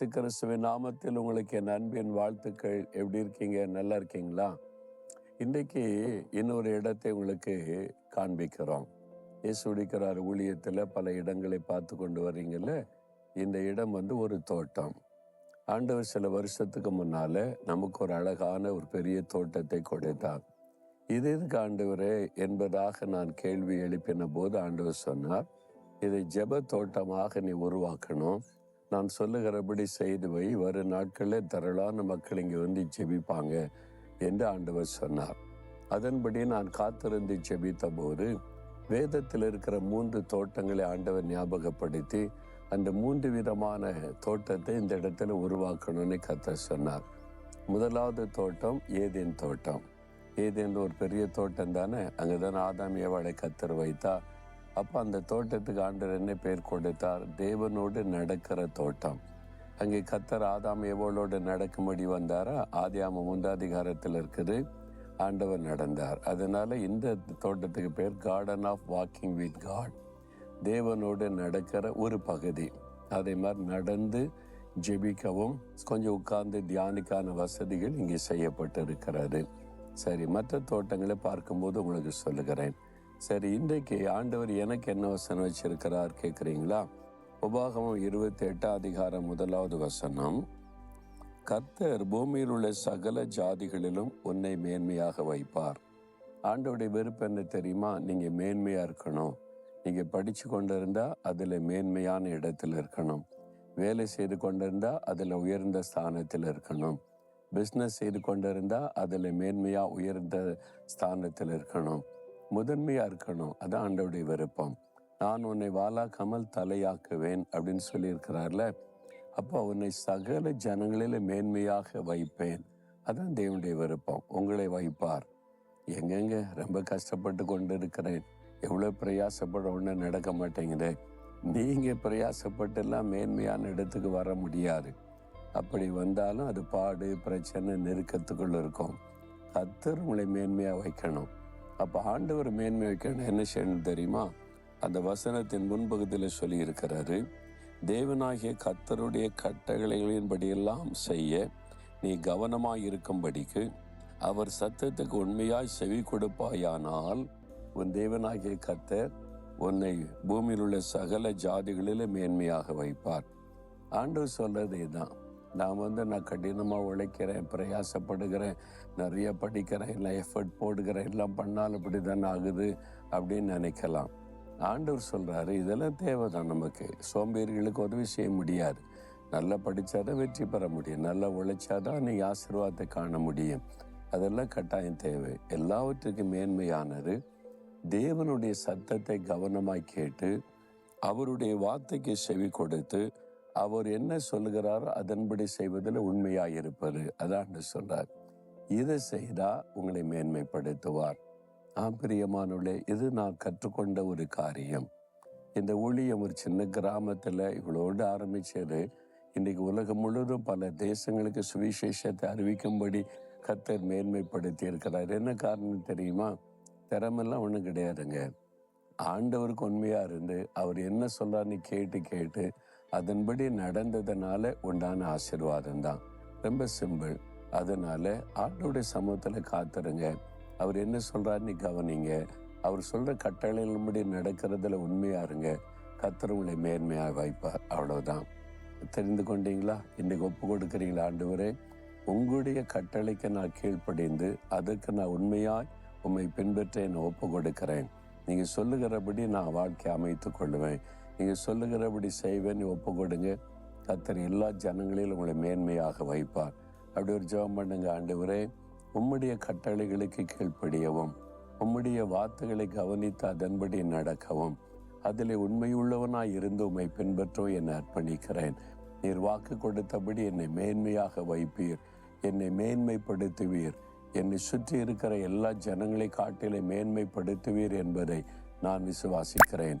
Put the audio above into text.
இயேசு கிறிஸ்துவின் நாமத்தில் உங்களுக்கு என் அன்பின் வாழ்த்துக்கள். எப்படி இருக்கீங்க? நல்லா இருக்கீங்களா? இன்றைக்கு இன்னொரு இடத்தை உங்களுக்கு காண்பிக்கிறோம். இயேசு உடிக்கிறார் ஊழியத்தில் பல இடங்களை பார்த்து கொண்டு வர்றீங்கல்ல? இந்த இடம் வந்து ஒரு தோட்டம். ஆண்டவர் சில வருஷத்துக்கு முன்னால நமக்கு ஒரு அழகான ஒரு பெரிய தோட்டத்தை கொடுத்தார். இது எதுக்கு ஆண்டவரே என்பதாக நான் கேள்வி எழுப்பின போது ஆண்டவர் சொன்னார் இதை ஜெப தோட்டமாக நீ உருவாக்கணும். நான் சொல்லுகிறபடி செய்து வை. வரும் நாட்களில் திரளான மக்கள் இங்கே வந்து ஜெபிப்பாங்க என்று ஆண்டவர் சொன்னார். அதன்படி நான் காத்திருந்து ஜெபித்த போது வேதத்தில் இருக்கிற மூன்று தோட்டங்களை ஆண்டவர் ஞாபகப்படுத்தி அந்த மூன்று விதமான தோட்டத்தை இந்த இடத்துல உருவாக்கணும்னு கத்த சொன்னார். முதலாவது தோட்டம் ஏதேன் தோட்டம். ஏதேன் ஒரு பெரிய தோட்டம் தானே? அங்கே தான் ஆதாம் ஏவாளை கத்தர் வைத்தா அப்போ அந்த தோட்டத்துக்கு ஆண்டர் என்ன பேர் கொடுத்தார்? தேவனோடு நடக்கிற தோட்டம். அங்கே கத்தர் ஆதாம் எவ்வளோடு நடக்கும்படி வந்தாரா? ஆதியாம முந்தாதிகாரத்தில் இருக்குது. ஆண்டவர் நடந்தார். அதனால இந்த தோட்டத்துக்கு பேர் garden of walking with God தேவனோடு நடக்கிற ஒரு பகுதி. அதே மாதிரி நடந்து ஜெபிக்கவும் கொஞ்சம் உட்கார்ந்து தியானிக்கான வசதிகள் இங்கே செய்யப்பட்டு இருக்கிறது சரி மற்ற தோட்டங்களை பார்க்கும்போது உங்களுக்கு சொல்லுகிறேன். சரி இன்றைக்கு ஆண்டவர் எனக்கு என்ன வசனம் வச்சிருக்கிறார் கேட்குறீங்களா? உபாகமம் இருபத்தி எட்டாம் அதிகாரம் முதலாவது வசனம். கர்த்தர் பூமியில் உள்ள சகல ஜாதிகளிலும் உன்னை மேன்மையாக வைப்பார். ஆண்டோடைய விருப்பம் என்ன தெரியுமா? நீங்கள் மேன்மையாக இருக்கணும். நீங்கள் படித்து கொண்டிருந்தால் அதில் மேன்மையான இடத்துல இருக்கணும். வேலை செய்து கொண்டிருந்தால் அதில் உயர்ந்த ஸ்தானத்தில் இருக்கணும். பிஸ்னஸ் செய்து கொண்டிருந்தால் அதில் மேன்மையாக உயர்ந்த ஸ்தானத்தில் இருக்கணும். முதன்மையா இருக்கணும். அதான் ஆண்டவுடைய விருப்பம். நான் உன்னை வாழாக்காமல் தலையாக்குவேன் அப்படின்னு சொல்லியிருக்கிறார்ல. அப்போ உன்னை சகல ஜனங்களில மேன்மையாக வைப்பேன். அதான் தேவனுடைய விருப்பம். உங்களை வைப்பார். எங்கெங்க? ரொம்ப கஷ்டப்பட்டு கொண்டு இருக்கிறேன் எவ்வளோ பிரயாசப்பட ஒன்று நடக்க மாட்டேங்குது. நீங்க பிரயாசப்பட்டு எல்லாம் மேன்மையான இடத்துக்கு வர முடியாது. அப்படி வந்தாலும் அது பாடு பிரச்சனை நெருக்கத்துக்குள்ள இருக்கும். கத்தர் உங்களை மேன்மையாக வைக்கணும். அப்போ ஆண்டவர் மேன்மை வைக்கணும் என்ன செய்யணும் தெரியுமா? அந்த வசனத்தின் முன்பகுதியில் சொல்லி இருக்கிறாரு தேவனாகிய கத்தருடைய கட்டளைகளின்படியெல்லாம் செய்ய நீ கவனமாய் இருக்கும்படிக்கு அவர் சத்தத்துக்கு உண்மையாய் செவி கொடுப்பாயானால் உன் தேவனாகிய கத்தர் உன்னை பூமியில் உள்ள சகல ஜாதிகளில மேன்மையாக வைப்பார். ஆண்டவர் சொல்றதே தான் நான் வந்து நான் கடினமாக உழைக்கிறேன் பிரயாசப்படுகிறேன் நிறைய படிக்கிறேன் இல்லை எஃபர்ட் போடுகிறேன் எல்லாம் பண்ணாலும் இப்படி தானே ஆகுது அப்படின்னு நினைக்கலாம். ஆண்டவர் சொல்கிறாரு இதெல்லாம் தேவை தான் நமக்கு. சோம்பேறிகளுக்கு உதவி செய்ய முடியாது. நல்லா படித்தாதான் வெற்றி பெற முடியும். நல்லா உழைச்சாதான் நீ ஆசீர்வாதத்தை காண முடியும். அதெல்லாம் கட்டாயம் தேவை. எல்லாவற்றுக்கும் மேன்மையானது தேவனுடைய சத்தத்தை கவனமாக கேட்டு அவருடைய வார்த்தைக்கு செவி கொடுத்து அவர் என்ன சொல்லுகிறாரோ அதன்படி செய்வதில் உண்மையாக இருப்பது அதான் சொல்றார். இதை செய்தா உங்களை மேன்மைப்படுத்துவார். ஆம் பிரியமானவர்களே இது நான் கற்றுக்கொண்ட ஒரு காரியம். இந்த ஊழியம் ஒரு சின்ன கிராமத்தில் இவ்வளோடு ஆரம்பிச்சது. இன்றைக்கு உலகம் முழுவதும் பல தேசங்களுக்கு சுவிசேஷத்தை அறிவிக்கும்படி கத்தர் மேன்மைப்படுத்தி இருக்கிறார். என்ன காரணம் தெரியுமா? திறமெல்லாம் ஒன்றும் கிடையாதுங்க. ஆண்டவருக்கு உண்மையாக இருந்து அவர் என்ன சொல்றாருன்னு கேட்டு கேட்டு அதன்படி நடந்ததுனால உண்டான ஆசீர்வாதம் தான் ரொம்ப சிம்பிள். அதனால ஆண்டோடைய சமூகத்துல காத்துருங்க. அவர் என்ன சொல்றாருன்னு கவனிங்க. அவர் சொல்ற கட்டளைகளின்படி நடக்கிறதுல உண்மையா இருங்க. கத்தர் உங்களை மேன்மையாக வாய்ப்பார் அவ்வளவுதான். தெரிந்து கொண்டீங்களா? இன்னைக்கு ஒப்பு கொடுக்குறீங்களா ஆண்டவரே? உங்களுடைய கட்டளைக்கு நான் கீழ்ப்படிந்து அதற்கு நான் உண்மையாய் உண்மை பின்பற்ற என்னை ஒப்பு கொடுக்கிறேன். நீங்க சொல்லுகிறபடி நான் வாழ்க்கை அமைத்துக் கொள்ளுவேன். நீங்கள் சொல்லுகிறபடி செய்வேன்னு ஒப்பு கொடுங்க கத்தர் எல்லா ஜனங்களிலும் உங்களை மேன்மையாக வைப்பார். அப்படி ஒரு ஜெபம் பண்ணுங்க ஆண்டவரே. உம்முடைய கட்டளைகளுக்கு கீழ்ப்படியவும் உம்முடைய வார்த்தைகளை கவனித்து அதன்படி நடக்கவும். அதில் உண்மையுள்ளவனாய் இருந்து உம்மை பின்பற்றவும் என்னை அர்ப்பணிக்கிறேன். நீர் வாக்கு கொடுத்தபடி என்னை மேன்மையாக வைப்பீர். என்னை மேன்மைப்படுத்துவீர். என்னை சுற்றி இருக்கிற எல்லா ஜனங்களை காட்டிலே மேன்மைப்படுத்துவீர் என்பதை நான் விசுவாசிக்கிறேன்.